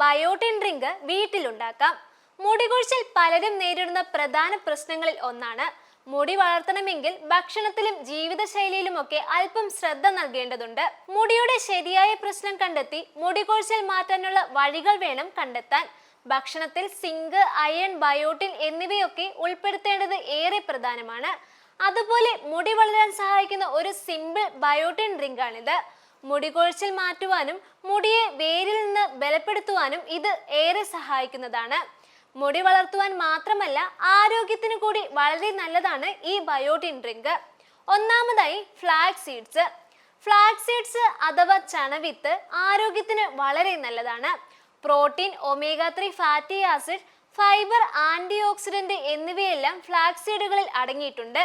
Biotin drink വീട്ടിലുണ്ടാക്കാം. മുടികൊഴിച്ചിൽ പലരും നേരിടുന്ന പ്രധാന പ്രശ്നങ്ങളിൽ ഒന്നാണ്. മുടി വളർത്തണമെങ്കിൽ ഭക്ഷണത്തിലും ജീവിതശൈലിയിലുമൊക്കെ അല്പം ശ്രദ്ധ നൽകേണ്ടതുണ്ട്. മുടിയുടെ ശരിയായ പ്രശ്നം കണ്ടെത്തി മുടികൊഴിച്ചിൽ മാറ്റാനുള്ള വഴികൾ വേണം കണ്ടെത്താൻ. ഭക്ഷണത്തിൽ സിങ്ക് അയൺ ബയോട്ടിൻ എന്നിവയൊക്കെ ഉൾപ്പെടുത്തേണ്ടത് ഏറെ പ്രധാനമാണ്. അതുപോലെ മുടി വളരാൻ സഹായിക്കുന്ന ഒരു സിമ്പിൾ ബയോട്ടിൻ ഡ്രിങ്ക് ആണിത് മുടി കൊഴിച്ചിൽ മാറ്റുവാനും മുടിയെ വേരിൽ നിന്ന് ബലപ്പെടുത്തുവാനും ഇത് ഏറെ സഹായിക്കുന്നതാണ്. മുടി വളർത്തുവാൻ മാത്രമല്ല ആരോഗ്യത്തിന് കൂടി വളരെ നല്ലതാണ് ഈ ബയോട്ടിൻ ഡ്രിങ്ക് ഒന്നാമതായി ഫ്ലാക്സ് സീഡ്സ്. ഫ്ലാക്സ് സീഡ്സ് അഥവാ ചണവിത്ത് ആരോഗ്യത്തിന് വളരെ നല്ലതാണ്. Protein omega three fatty acid fibre antioxidant എന്നിവയെല്ലാം ഫ്ലാക്സീഡുകളിൽ അടങ്ങിയിട്ടുണ്ട്.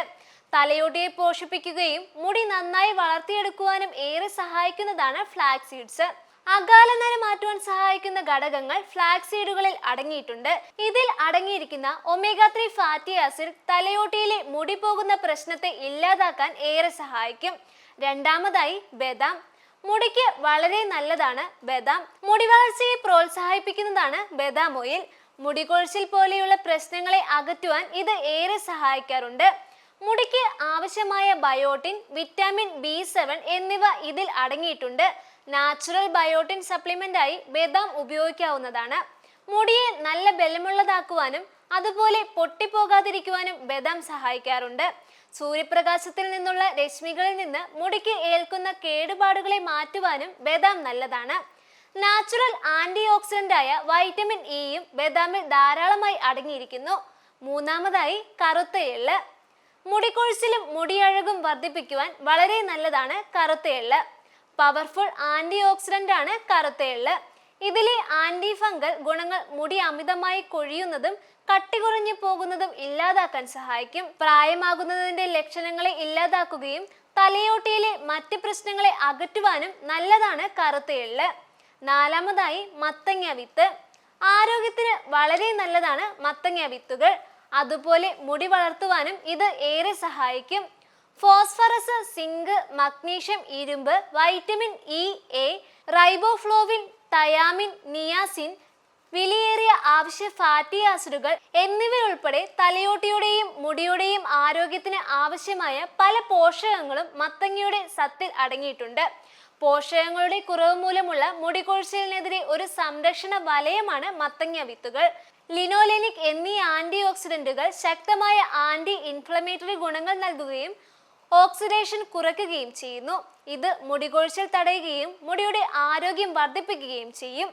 തലയോട്ടിയെ പോഷിപ്പിക്കുകയും മുടി നന്നായി വളർത്തിയെടുക്കുവാനും ഏറെ സഹായിക്കുന്നതാണ് ഫ്ലാക്സീഡ്സ്. അകാല അകാലനര മാറ്റുവാൻ സഹായിക്കുന്ന ഘടകങ്ങൾ ഫ്ലാക്സീഡുകളിൽ അടങ്ങിയിട്ടുണ്ട്. ഇതിൽ അടങ്ങിയിരിക്കുന്ന ഒമേഗ ത്രീ ഫാറ്റി ആസിഡ് തലയോട്ടിയിലെ മുടി പോകുന്ന പ്രശ്നത്തെ ഇല്ലാതാക്കാൻ ഏറെ സഹായിക്കും. രണ്ടാമതായി ബദാം. മുടിക്ക് വളരെ നല്ലതാണ് ബദാം. മുടി വളർച്ചയെ പ്രോത്സാഹിപ്പിക്കുന്നതാണ് ബദാം ഓയിൽ. മുടി കൊഴിച്ചിൽ പോലെയുള്ള പ്രശ്നങ്ങളെ അകറ്റുവാൻ ഇത് ഏറെ സഹായിക്കാറുണ്ട്. മുടിക്ക് ആവശ്യമായ ബയോട്ടിൻ വിറ്റാമിൻ ബി സെവൻ എന്നിവ ഇതിൽ അടങ്ങിയിട്ടുണ്ട്. നാച്ചുറൽ ബയോട്ടിൻ സപ്ലിമെന്റ് ആയി ബദാം ഉപയോഗിക്കാവുന്നതാണ്. മുടിയെ നല്ല ബലമുള്ളതാക്കുവാനും അതുപോലെ പൊട്ടിപ്പോകാതിരിക്കുവാനും ബദാം സഹായിക്കാറുണ്ട്. സൂര്യപ്രകാശത്തിൽ നിന്നുള്ള രശ്മികളിൽ നിന്ന് മുടിക്ക് ഏൽക്കുന്ന കേടുപാടുകളെ മാറ്റുവാനും ബദാം നല്ലതാണ്. നാച്ചുറൽ ആന്റി ഓക്സിഡന്റ് ആയ വൈറ്റമിൻ ഇയും ബദാമിൽ ധാരാളമായി അടങ്ങിയിരിക്കുന്നു. മൂന്നാമതായി കറുത്ത എള്ള്. മുടിക്കൊഴിച്ചിലും മുടിയഴകും വർദ്ധിപ്പിക്കുവാൻ വളരെ നല്ലതാണ് കറുത്ത എള്ള്. പവർഫുൾ ആന്റി ഓക്സിഡന്റ് ആണ് കറുത്ത എള്ള്. ഇതിലെ ആന്റി ഫംഗൽ ഗുണങ്ങൾ മുടി അമിതമായി കൊഴിയുന്നതും കട്ടി കുറഞ്ഞു പോകുന്നതും ഇല്ലാതാക്കാൻ സഹായിക്കും. പ്രായമാകുന്നതിന്റെ ലക്ഷണങ്ങളെ ഇല്ലാതാക്കുകയും തലയോട്ടിയിലെ മറ്റ് പ്രശ്നങ്ങളെ അകറ്റുവാനും നല്ലതാണ് കറുത്ത എള്ള്. നാലാമതായി മത്തങ്ങ വിത്ത്. ആരോഗ്യത്തിന് വളരെ നല്ലതാണ് മത്തങ്ങ വിത്തുകൾ. അതുപോലെ മുടി വളർത്തുവാനും ഇത് ഏറെ സഹായിക്കും. ഫോസ്ഫറസ് സിങ്ക് മഗ്നീഷ്യം ഇരുമ്പ് vitamin E A riboflavin thiamine niacin വിലയേറിയ ആവശ്യ ഫാറ്റി ആസിഡുകൾ എന്നിവയുൾപ്പെടെ തലയോട്ടിയുടെയും മുടിയുടെയും ആരോഗ്യത്തിന് ആവശ്യമായ പല പോഷകങ്ങളും മത്തങ്ങയുടെ സത്തിൽ അടങ്ങിയിട്ടുണ്ട്. പോഷകങ്ങളുടെ കുറവ് മൂലമുള്ള മുടികൊഴിച്ചിലിനെതിരെ ഒരു സംരക്ഷണ വലയമാണ് മത്തങ്ങ വിത്തുകൾ. ലിനോലെനിക് എന്നീ ആന്റി ഓക്സിഡന്റുകൾ ശക്തമായ ആന്റി ഇൻഫ്ലമേറ്ററി ഗുണങ്ങൾ നൽകുകയും ഓക്സിഡേഷൻ കുറയ്ക്കുകയും ചെയ്യുന്നു. ഇത് മുടികൊഴിച്ചിൽ തടയുകയും മുടിയുടെ ആരോഗ്യം വർദ്ധിപ്പിക്കുകയും ചെയ്യും.